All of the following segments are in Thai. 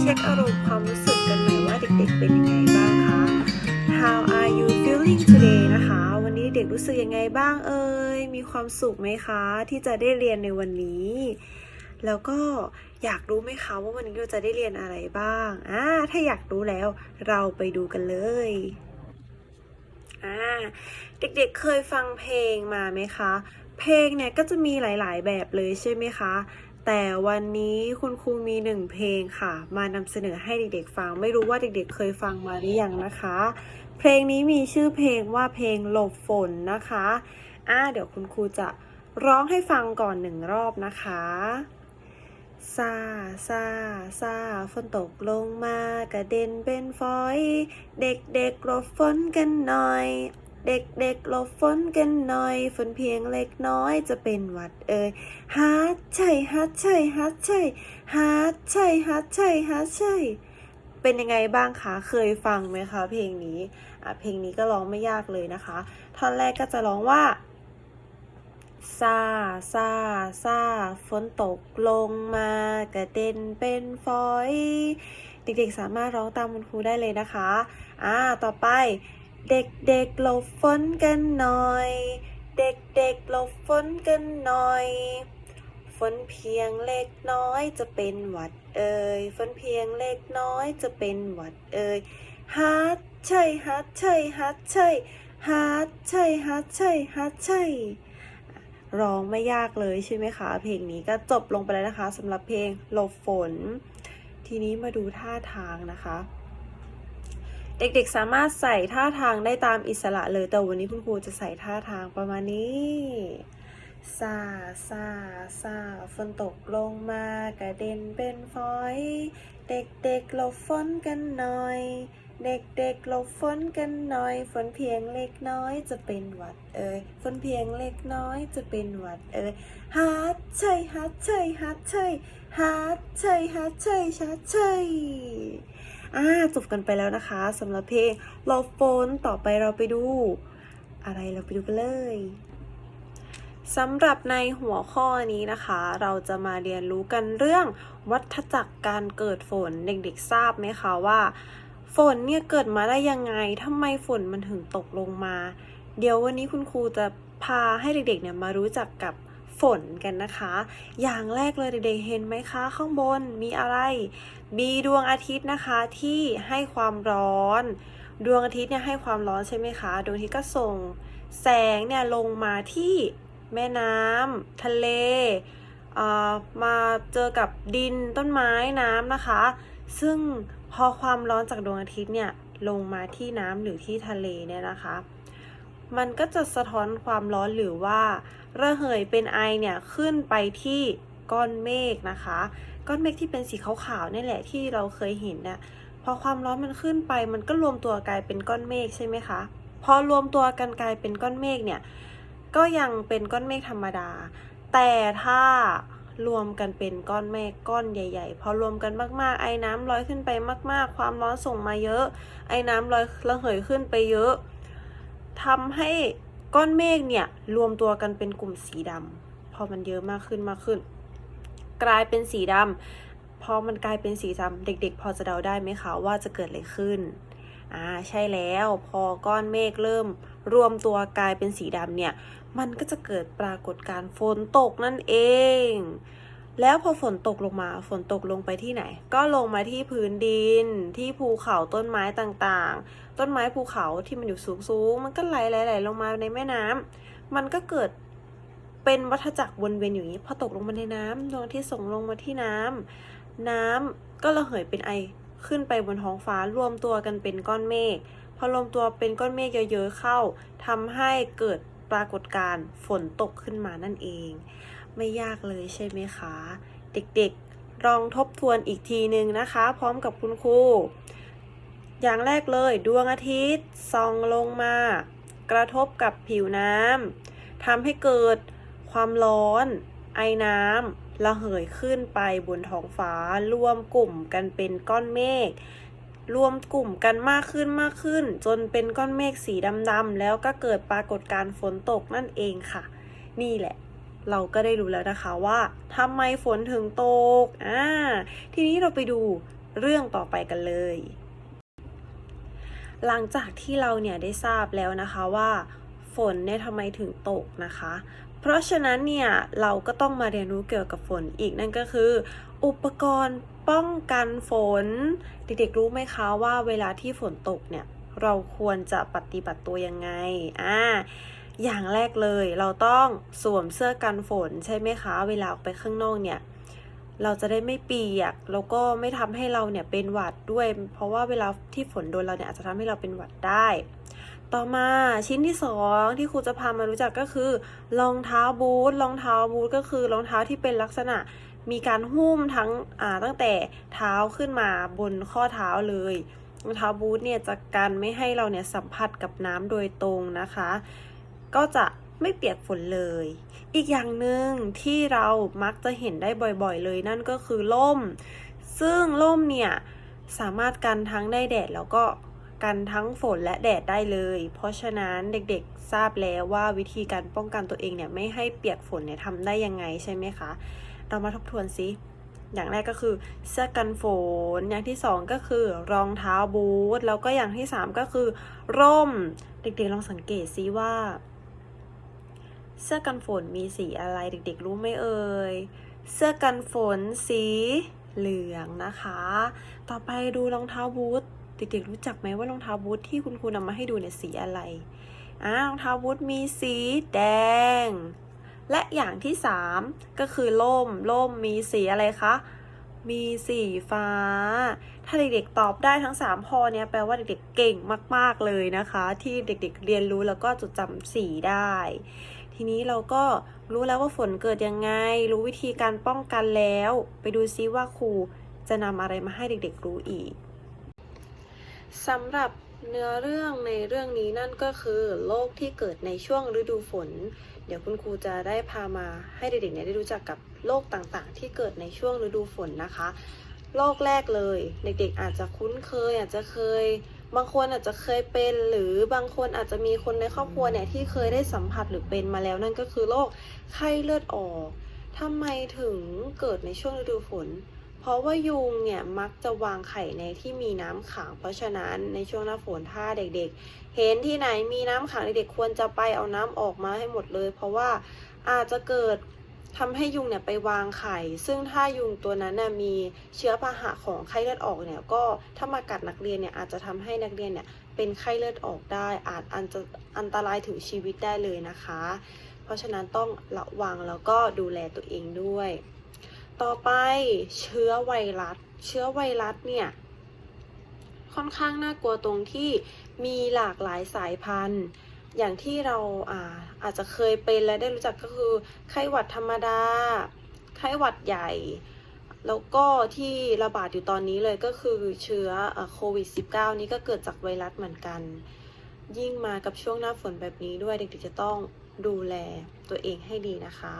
เช็คอารมณ์ความรู้สึกกันหน่อยว่าเด็กๆเป็นยังไงบ้างคะ How are you feeling today นะคะ วันนี้เด็กรู้สึกยังไงบ้างเอ่ย มีความสุขไหมคะ ที่จะได้เรียนในวันนี้ แล้วก็อยากรู้ไหมคะว่าวันนี้เราจะได้เรียนอะไรบ้าง อ่า ถ้าอยากรู้แล้วเราไปดูกันเลย อ่า เด็กๆเเคยฟังเพลงมาไหมคะ เพลงเนี่ยก็จะมีหลาย ๆ แบบเลยใช่ไหมคะ แต่วันนี้คุณครูมีหนึ่งเพลงค่ะ มานำเสนอให้เด็กๆฟัง ไม่รู้ว่าเด็กๆเคยฟังมาหรือยังนะคะ เพลงนี้มีชื่อเพลงว่าเพลงหลบฝนนะคะอ่าเดี๋ยวคุณครูจะร้องให้ฟังก่อนหนึ่งรอบนะคะซาซาซาฝนตกลงมากระเด็นเป็นฝอย เด็กๆหลบฝนกันหน่อย เด็กๆหลบฝนกันหน่อย ฝนเพียงเล็กน้อยจะเป็นหวัดเอ่ยฮัดใช่ฮัดใช่ฮัดใช่ฮัดใช่ฮัดใช่ฮัดใช่เป็นยังไงบ้างคะ เคยฟังไหมคะ เพลงนี้อะเพลงนี้ก็ร้องไม่ยากเลยนะคะ ท่อนแรกก็จะร้องว่าซาซาซาฝนตกลงมากระเด็นเป็นฝอย เด็กๆสามารถร้องตามคุณครูได้เลยนะคะ อ่า ต่อไป เด็กๆหลบฝนกันหน่อย เด็กๆหลบฝนกันหน่อย ฝนเพียงเล็กน้อยจะเป็นหวัดเอ่ย ฝนเพียงเล็กน้อยจะเป็นหวัดเอ่ยฮัดใช่ฮัดใช่ฮัดใช่ฮัดใช่ฮัดใช่ฮัดใช่ร้องไม่ยากเลยใช่ไหมคะ เพลงนี้ก็จบลงไปแล้วนะคะสำหรับเพลงหลบฝน ทีนี้มาดูท่าทางนะคะ เด็กๆสามารถใส่ท่าทางได้ตามอิสระเลยแต่วันนี้คุณครูจะใส่ท่าทางประมาณนี้ซาซาซาฝนตกลงมากระเด็นเป็นฝอย เด็กๆหลบฝนกันหน่อย เด็กๆหลบฝนกันหน่อย ฝนเพียงเล็กน้อยจะเป็นหวัดเอ่ยฝนเพียงเล็กน้อยจะเป็นหวัดเอ่ยฮัดใช่ฮัดใช่ฮัดใช่ฮัดใช่ฮัดใช่ชัดใช่ อ่าจบกันไปแล้วนะคะสำหรับเพลงหลบฝนต่อไปเราไปดู อะไรเราไปดูกันเลยสำหรับในหัวข้อนี้นะคะ เราจะมาเรียนรู้กันเรื่องวัฏจักรการเกิดฝนเด็กๆทราบไหมคะว่า ฝนเนี่ยเกิดมาได้ยังไงทำไมฝนมันถึงตกลงมา เดี๋ยววันนี้คุณครูจะพาให้เด็กๆเนี่ยมารู้จักกับ ฝนกันนะคะ อย่างแรกเลยเด็กๆเห็นไหมคะ ข้างบนมีอะไรมีดวงอาทิตย์นะคะที่ให้ความร้อน ดวงอาทิตย์เนี่ยให้ความร้อนใช่ไหมคะ ดวงอาทิตย์ก็ส่งแสงเนี่ยลงมาที่แม่น้ำทะเลเอ่อมาเจอกับดินต้นไม้น้ำนะคะ ซึ่งพอความร้อนจากดวงอาทิตย์เนี่ยลงมาที่น้ำหรือที่ทะเลเนี่ยนะคะ มันก็จะสะท้อนความร้อนหรือว่า ระเหยเป็นไอเนี่ยขึ้นไปที่ก้อนเมฆนะคะ ก้อนเมฆที่เป็นสีขาวๆนี่แหละที่เราเคยเห็นน่ะพอความร้อนมันขึ้นไป มันก็รวมตัวกลายเป็นก้อนเมฆใช่ไหมคะพอรวมตัวกันกลายเป็นก้อนเมฆเนี่ยก็ยังเป็นก้อนเมฆธรรมดา แต่ถ้ารวมกันเป็นก้อนเมฆก้อนใหญ่ ๆ พอรวมกันมากๆ ไอ้น้ำลอยขึ้นไปมาก ๆ ความร้อนส่งมาเยอะ ไอ้น้ำลอยระเหยขึ้นไปเยอะ ทำให้ก้อนเมฆเนี่ยรวมตัวกันเป็นกลุ่มสีดำพอมันเยอะมากขึ้นมากขึ้น กลายเป็นสีดำพอมันกลายเป็นสีดำเด็ก ๆ พอจะเดาได้ไหมคะว่าจะเกิดอะไรขึ้นอ่าใช่แล้วพอก้อนเมฆเริ่มรวมตัวกลายเป็นสีดำเนี่ย มันก็จะเกิดปรากฏการณ์ฝนตกนั่นเอง แล้วพอฝนตกลงมาฝนตกลงไปที่ไหน ก็ลงมาที่พื้นดิน ที่ภูเขาต้นไม้ต่างๆ ต้นไม้ภูเขาที่มันอยู่สูงๆมันก็ไหลไหลไหลลงมาในแม่น้ำมันก็เกิดเป็นวัฏจักรวนเวียนอยู่างนี้พอตกลงมาในน้ำดวงอาทิตย์ส่งลงมาที่น้ำน้ำก็ระเหยเป็นไอขึ้นไปบนท้องฟ้ารวมตัวกันเป็นก้อนเมฆพอรวมตัวเป็นก้อนเมฆเยอะๆเข้าทำให้เกิดปรากฏการณ์ฝนตกขึ้นมานั่นเอง ไม่ยากเลยใช่ไหมคะ เด็กๆลองทบทวนอีกทีหนึ่งนะคะ พร้อมกับคุณครู อย่างแรกเลยดวงอาทิตย์ส่องลงมา กระทบกับผิวน้ำทำให้เกิดความร้อน ไอน้ำระเหยขึ้นไปบนท้องฟ้ารวมกลุ่มกันเป็นก้อนเมฆรวมกลุ่มกันมากขึ้นมากขึ้น จนเป็นก้อนเมฆสีดำๆแล้วก็เกิดปรากฏการณ์ฝนตกนั่นเองค่ะ นี่แหละ เราก็ได้รู้แล้วนะคะว่าทำไมฝนถึงตก อ่า ทีนี้เราไปดูเรื่องต่อไปกันเลย หลังจากที่เราเนี่ยได้ทราบแล้วนะคะว่า ฝนเนี่ยทำไมถึงตกนะคะ เพราะฉะนั้นเนี่ยเราก็ต้องมาเรียนรู้เกี่ยวกับฝนอีกนั่นก็คือ อุปกรณ์ป้องกันฝน เด็กๆรู้ไหมคะว่าเวลาที่ฝนตกเนี่ยเราควรจะปฏิบัติตัวยังไง อ่า อย่างแรกเลยเราต้องสวมเสื้อกันฝนใช่ไหมคะ เวลาออกไปข้างนอกเนี่ย เราจะได้ไม่เปียกแล้วก็ไม่ทำให้เราเนี่ยเป็นหวัดด้วย เพราะว่าเวลาที่ฝนโดนเราเนี่ยอาจจะทำให้เราเป็นหวัดได้ ต่อมาชิ้นที่สองที่ครูจะพามารู้จักก็คือรองเท้าบูทรองเท้าบูทก็คือรองเท้าที่เป็นลักษณะมีการหุ้มทั้งอ่าตั้งแต่เท้าขึ้นมาบนข้อเท้าเลยรองเท้าบูทเนี่ยจะกันไม่ให้เราเนี่ยสัมผัสกับน้ำโดยตรงนะคะ ก็จะไม่เปียกฝนเลย อีกอย่างหนึ่งที่เรามักจะเห็นได้บ่อยๆ เลยนั่นก็คือล่ม ซึ่งล่มเนี่ยสามารถกันทั้งได้แดดแล้วก็กันทั้งฝนและแดดได้เลย เพราะฉะนั้นเด็กๆทราบแล้วว่าวิธีการป้องกันตัวเองเนี่ยไม่ให้เปียกฝนเนี่ยทำได้ยังไงใช่ไหมคะ เรามาทบทวนซิอย่างแรกก็คือเสื้อกันฝน อย่างที่สองก็คือรองเท้าบูท แล้วก็อย่างที่สามก็คือ ร่ม เด็กๆลองสังเกตซิว่า เสื้อกันฝนมีสีอะไรเด็กๆ รู้ไหมเอ่ย เสื้อกันฝนสีเหลืองนะคะ ต่อไปดูรองเท้าบูทเด็กๆรู้จักไหมว่ารองเท้าบูทที่คุณครูนำมาให้ดูเนี่ยสีอะไรอ่ารองเท้าบูทมีสีแดง และอย่างที่สามก็คือล่มล่มมีสีอะไรคะมีสีฟ้า ถ้าเด็กๆตอบได้ทั้ง 3 ข้อเนี้ยแปลว่าเด็กๆเก่งมาก ๆเลยนะคะ ที่เด็กๆเรียนรู้แล้วก็จดจำสีได้ ทีนี้เราก็รู้แล้วว่าฝนเกิดยังไง รู้วิธีการป้องกันแล้ว ไปดูซิว่าครูจะนำอะไรมาให้เด็กๆรู้อีกสำหรับเนื้อเรื่องในเรื่องนี้นั่นก็คือโรคที่เกิดในช่วงฤดูฝน เดี๋ยวคุณครูจะได้พามาให้เด็กๆเนี่ยได้รู้จักกับโรคต่างๆ ที่เกิดในช่วงฤดูฝนนะคะโรคแรกเลย เด็กๆอาจจะคุ้นเคยอาจจะเคย บางคนอาจจะเคยเป็น หรือบางคนอาจจะมีคนในครอบครัวเนี่ยที่เคยได้สัมผัสหรือเป็นมาแล้วนั่นก็คือโรคไข้เลือดออกทำไมถึงเกิดในช่วงฤดูฝน เพราะว่ายุงเนี่ยมักจะวางไข่ในที่มีน้ำขัง เพราะฉะนั้นในช่วงหน้าฝนถ้าเด็กๆ เห็นที่ไหนมีน้ำขังเด็กๆควรจะไปเอาน้ำออกมาให้หมดเลย เพราะว่าอาจจะเกิด ทำให้ยุงเนี่ยไปวางไข่ ซึ่งถ้ายุงตัวนั้นน่ะมีเชื้อพาหะของไข้เลือดออกเนี่ยก็ถ้ามากัดนักเรียนเนี่ยอาจจะทำให้นักเรียนเนี่ยเป็นไข้เลือดออกได้ อาจอันจะอันตรายถึงชีวิตได้เลยนะคะ เพราะฉะนั้นต้องระวังแล้วก็ดูแลตัวเองด้วย ต่อไปเชื้อไวรัส เชื้อไวรัสเนี่ยค่อนข้างน่ากลัวตรงที่มีหลากหลายสายพันธุ์ อย่างที่เราอาอาจจะเคยเป็นและได้รู้จักก็คือไข้หวัดธรรมดา ไข้หวัดใหญ่ แล้วก็ที่ระบาดอยู่ตอนนี้เลยก็คือเชื้อโควิด -19 นี้ก็เกิดจากไวรัสเหมือนกัน ยิ่งมากับช่วงหน้าฝนแบบนี้ด้วยเด็กๆจะต้องดูแลตัวเองให้ดีนะคะ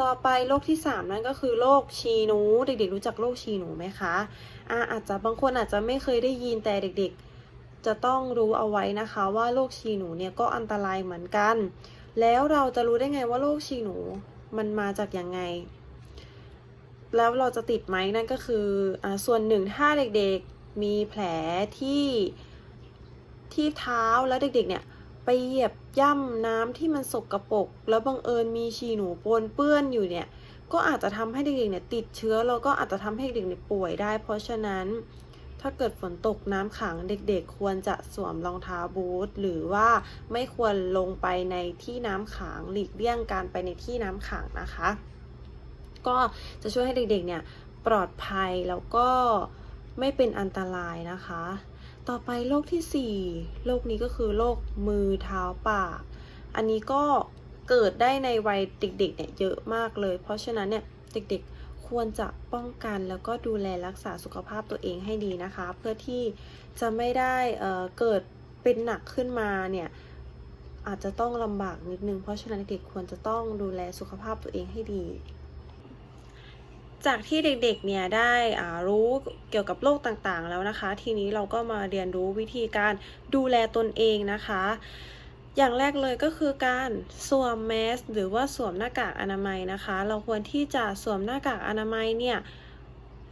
ต่อไปโรคที่ 3 นั่นก็คือโรคชีหนู เด็กๆรู้จักโรคชีหนูไหมคะอ่าอาจจะบางคนอาจจะไม่เคยได้ยินแต่เด็กๆ จะต้องรู้เอาไว้นะคะว่าโรคชีหนูเนี่ยก็อันตรายเหมือนกัน แล้วเราจะรู้ได้ไงว่าโรคชีหนูมันมาจากยังไง แล้วเราจะติดไหมนั่นก็คืออส่วนหนึ่งถ้าเด็กๆมีแผลที่ที่เท้าแล้วเด็กๆเนี่ยไปเหยียบย่ำน้ำที่มันสกรปรกแล้วบังเอิญมีชีหนูปนเปื้อนอยู่เนี่ยก็อาจจะทำให้เด็กๆเนี่ยติดเชื้อแล้วก็อาจจะทำให้เด็กๆเนี่ยป่วยได้ เพราะฉะนั้น ถ้าเกิดฝนตกน้ำขังเด็กๆ ควรจะสวมรองเท้าบูท หรือว่าไม่ควรลงไปในที่น้ำขังหลีกเลี่ยงการไปในที่น้ำขังนะคะ ก็จะช่วยให้เด็กๆเนี่ยปลอดภัยแล้วก็ไม่เป็นอันตรายนะคะ ต่อไปโรคที่ 4 โรคนี้ก็คือโรคมือเท้าปาก อันนี้ก็เกิดได้ในวัยเด็กๆเนี่ยเยอะมากเลย เพราะฉะนั้นเนี่ยเด็กๆ ควรจะป้องกันแล้วก็ดูแลรักษาสุขภาพตัวเองให้ดีนะคะ เพื่อที่จะไม่ได้เเกิดเป็นหนักขึ้นมาเนี่ยอาจจะต้องลำบากนิดนึง เพราะฉะนั้นเด็กควรจะต้องดูแลสุขภาพตัวเองให้ดี จากที่เด็กๆเนี่ยได้รู้เกี่ยวกับโรคต่างๆแล้วนะคะ ทีนี้เราก็มาเรียนรู้วิธีการดูแลตนเองนะคะ อย่างแรกเลยก็คือการสวมแมสหรือว่าสวมหน้ากากอนามัยนะคะ เราควรที่จะสวมหน้ากากอนามัยเนี่ย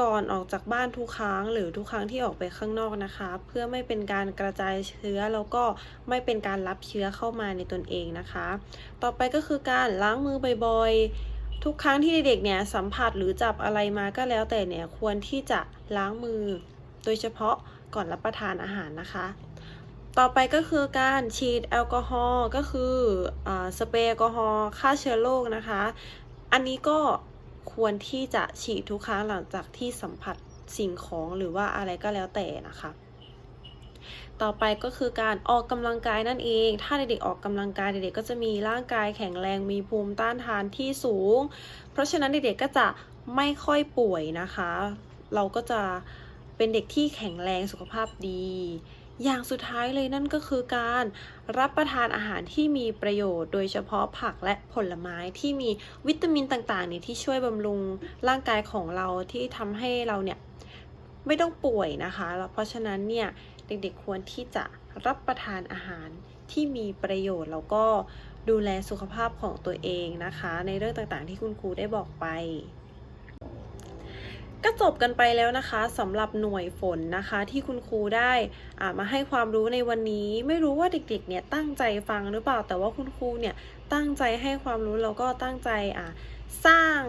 ก่อนออกจากบ้านทุกครั้ง หรือทุกครั้งที่ออกไปข้างนอกนะคะ เพื่อไม่เป็นการกระจายเชื้อแล้วก็ไม่เป็นการรับเชื้อเข้ามาในตนเองนะคะ ต่อไปก็คือการล้างมือบ่อยๆ ทุกครั้งที่เด็กๆเนี่ยสัมผัสหรือจับอะไรมาก็แล้วแต่เนี่ยควรที่จะล้างมือ โดยเฉพาะก่อนรับประทานอาหารนะคะ ต่อไปก็คือการฉีดแอลกอฮอล์ก็คืออสเปรย์แอลกอฮอล์ฆ่าเชื้อโรคนะคะ อันนี้ก็ควรที่จะฉีดทุกครั้งหลังจากที่สัมผัสสิ่งของหรือว่าอะไรก็แล้วแต่นะคะ ต่อไปก็คือการออกกำลังกายนั่นเอง ถ้าเด็กๆออกกำลังกายเด็กๆก็จะมีร่างกายแข็งแรงมีภูมิต้านทานที่สูง เพราะฉะนั้นเด็กๆก็จะไม่ค่อยป่วยนะคะ เราก็จะเป็นเด็กที่แข็งแรงสุขภาพดี อย่างสุดท้ายเลยนั่นก็คือการรับประทานอาหารที่มีประโยชน์ โดยเฉพาะผักและผลไม้ที่มีวิตามินต่างๆเนี่ยที่ช่วยบำรุงร่างกายของเราที่ทำให้เราเนี่ยไม่ต้องป่วยนะคะแล้วเพราะฉะนั้นเนี่ยเด็กๆควรที่จะรับประทานอาหารที่มีประโยชน์แล้วก็ดูแลสุขภาพของตัวเองนะคะ ในเรื่องต่างๆที่คุณครูได้บอกไป ก็จบกันไปแล้วนะคะสำหรับหน่วยฝนนะคะที่คุณครูได้อ่ามาให้ความรู้ในวันนี้ ไม่รู้ว่าเด็กๆเนี่ยตั้งใจฟังหรือเปล่าแต่ว่าคุณครูเนี่ยตั้งใจให้ความรู้แล้วก็ตั้งใจอ่าสร้าง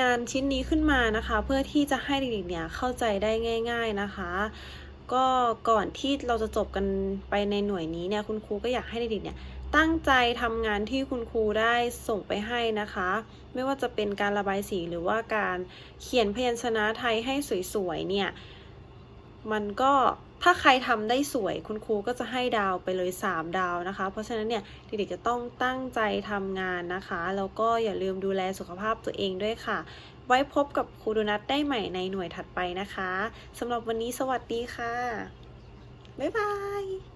งานชิ้นนี้ขึ้นมานะคะ เพื่อที่จะให้เด็กๆเนี่ยเข้าใจได้ง่าย ๆนะคะ ก็ก่อนที่เราจะจบกันไปในหน่วยนี้เนี่ยคุณครูก็อยากให้เด็กๆเนี่ย ตั้งใจทำงานที่คุณครูได้ส่งไปให้นะคะ ไม่ว่าจะเป็นการระบายสีหรือว่าการเขียนพยัญชนะไทยให้สวยๆเนี่ย มันก็ถ้าใครทำได้สวยคุณครูก็จะให้ดาวไปเลย 3 ดาวนะคะ เพราะฉะนั้นเนี่ยเด็กๆจะต้องตั้งใจทำงานนะคะ แล้วก็อย่าลืมดูแลสุขภาพตัวเองด้วยค่ะ ไว้พบกับครูโดนัทได้ใหม่ในหน่วยถัดไปนะคะสำหรับวันนี้สวัสดีค่ะ บ๊ายบาย